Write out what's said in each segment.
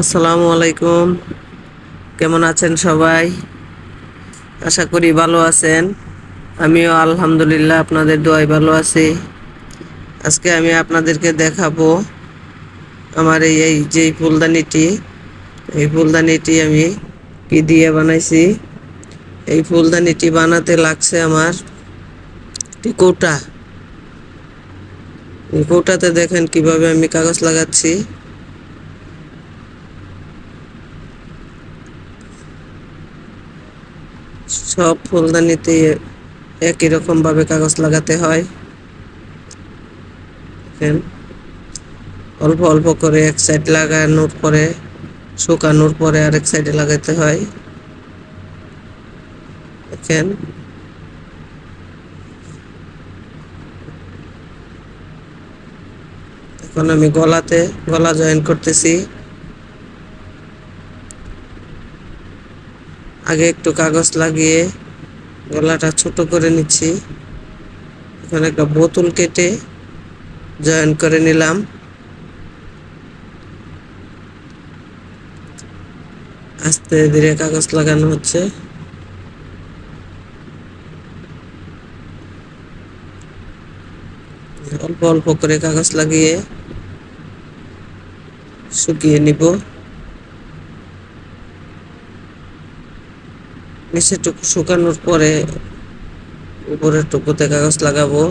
আসসালামু আলাইকুম। কেমন আছেন সবাই? আশা করি ভালো আছেন। আমিও আলহামদুলিল্লাহ আপনাদের দোয়ায় ভালো আছি। আজকে আমি আপনাদেরকে দেখাবো আমার এই এই যে ফুলদানিটি। এই ফুলদানিটি আমি কি দিয়ে বানাইছি? এই ফুলদানিটি বানাতে লাগছে আমার কৌটা। কৌটাতে দেখেন কীভাবে আমি কাগজ লাগাচ্ছি। সব ফুলদানিতে একই রকম ভাবে কাগজ লাগাতে হয়। দেখেন, অল্প অল্প করে এক সাইড লাগানোর পরে, শুকানোর পরে আরেক সাইডে লাগাতে হয়। দেখেন, এখন আমি গলাতে, গলা জয়েন করতেছি। আগে একটু কাগজ লাগিয়ে গলাটা ছোট করে নিচ্ছি। এখানে একটা বোতল কেটে জয়েন করে নিলাম। আস্তে ধীরে কাগজ লাগানো হচ্ছে। অল্প অল্প করে কাগজ লাগিয়ে শুকিয়ে নিব। নিচে টুকু শুকানোর পরে উপরের টুকুতে কাগজ লাগাবো।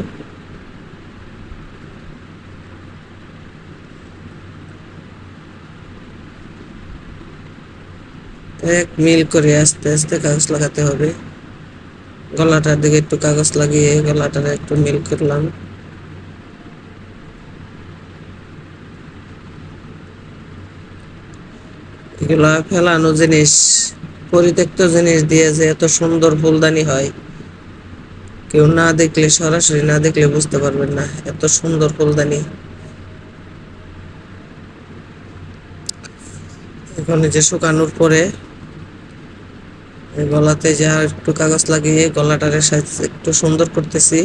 এক মিল করে আস্তে আস্তে কাগজ লাগাতে হবে। গলাটার দিকে একটু কাগজ লাগিয়ে গলাটার একটু মিল করলাম। এগুলা ফেলানো জিনিস পরিত্যক্ত জিনিস দিয়ে যে এত সুন্দর ফুলদানি হয়, কেউ না দেখলে, সরাসরি না দেখলে বুঝতে পারবেন না এত সুন্দর ফুলদানি। এখন যে শুকানোর পরে গলাতে যা একটু কাগজ লাগিয়ে গলাটারে একটু সুন্দর করতেছি।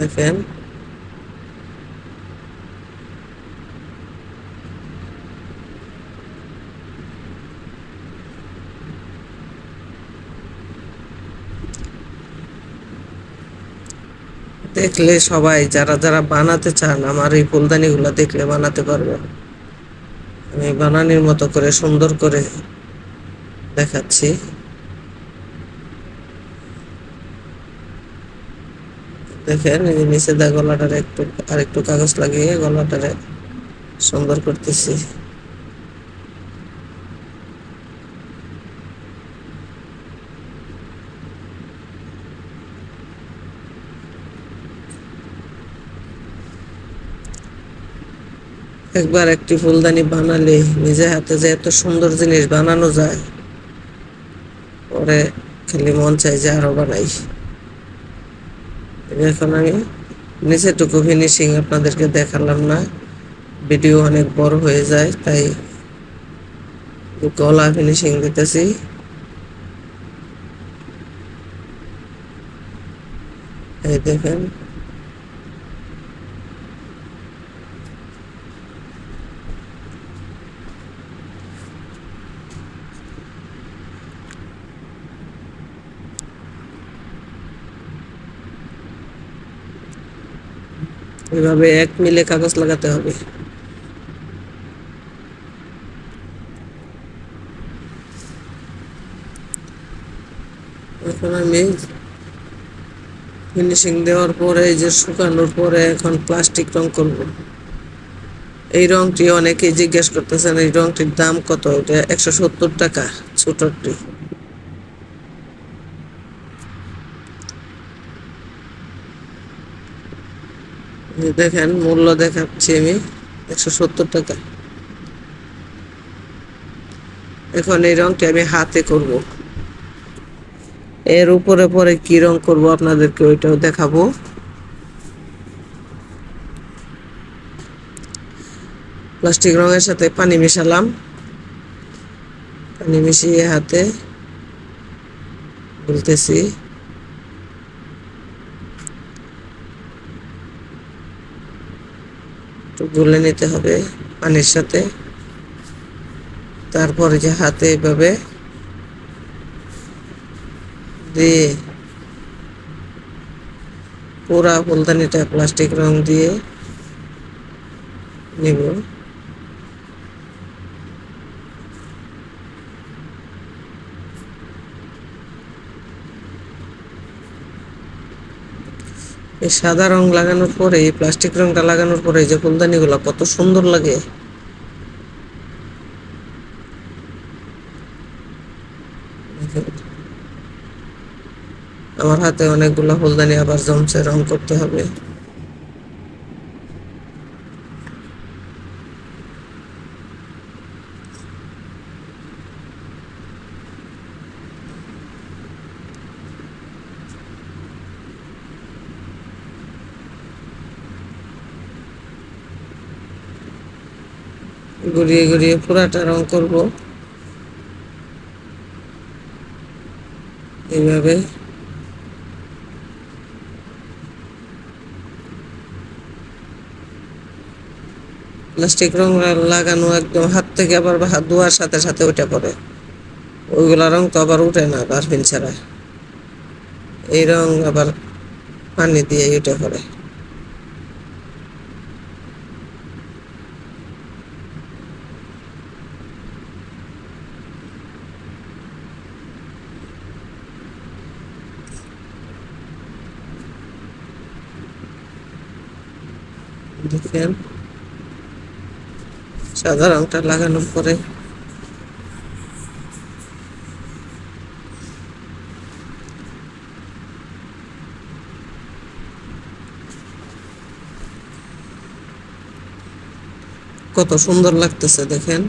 দেখেন দেখলে সবাই, যারা যারা বানাতে চান, আমার এই ফুলদানিগুলো দেখলে বানাতে পারবে আমি বানানির মতো করে, সুন্দর করে দেখাচ্ছি। দেখেন, এই যে নিচে দা গলাটারে একটু আর একটু কাগজ লাগিয়ে গলাটারে সুন্দর করতেছি। একবার একটি ফুলদানি বানালে নিজে হাতে যে এত সুন্দর জিনিস বানানো যায়, পরে খালি মন চাই যে আরও বানাই। এখন আমি নিচেটুকু ফিনিশিং আপনাদেরকে দেখালাম না। ভিডিও অনেক বড় হয়ে যায়, তাই গলা ফিনিশিং দিতেছি। এই দেখেন এভাবে এক মিলে কাগজ লাগাতে হবে। এখন আমি ফিনিশিং দেওয়ার পরে এই যে শুকানোর পরে এখন প্লাস্টিক রং করব। এই রংটি অনেকেই জিজ্ঞেস করতেছেন, এই রংটির দাম কত? এটা একশো সত্তর টাকা ছোটটি দেখেন, মূল্য দেখাচ্ছি আমি, একশো সত্তর টাকা। এখন এই রংটি আমি হাতে করব। এর উপরে পরে কি রং করব আপনাদেরকে ওইটাও দেখাবো। প্লাস্টিক রঙের সাথে পানি মিশালাম। পানি মিশিয়ে হাতে বলতেছি। একটু গুলে নিতে হবে পানির সাথে। তারপরে যে হাতে এভাবে দিয়ে পুরা ফুলদানিটা প্লাস্টিক রং দিয়ে নিব। এই সাদা রং লাগানোর পরে, এই প্লাস্টিক রংটা লাগানোর পরে, এই যে ফুলদানিগুলো কত সুন্দর লাগে। আমার হাতে অনেকগুলো ফুলদানি আবার জমছে, রং করতে হবে। গড়িয়ে ঘুরিয়ে পুরাটা রং করব। এইভাবে প্লাস্টিক রং লাগানো একদম হাত থেকে আবার হাত ধোয়ার সাথে সাথে ওইটা পড়ে ওইগুলা রং তো আবার উঠে না পারফিন ছাড়া এই রং আবার পানি দিয়ে উঠে পড়ে দেখেন সাদা রংটা লাগানোর পরে। কত সুন্দর লাগতেছে দেখেন।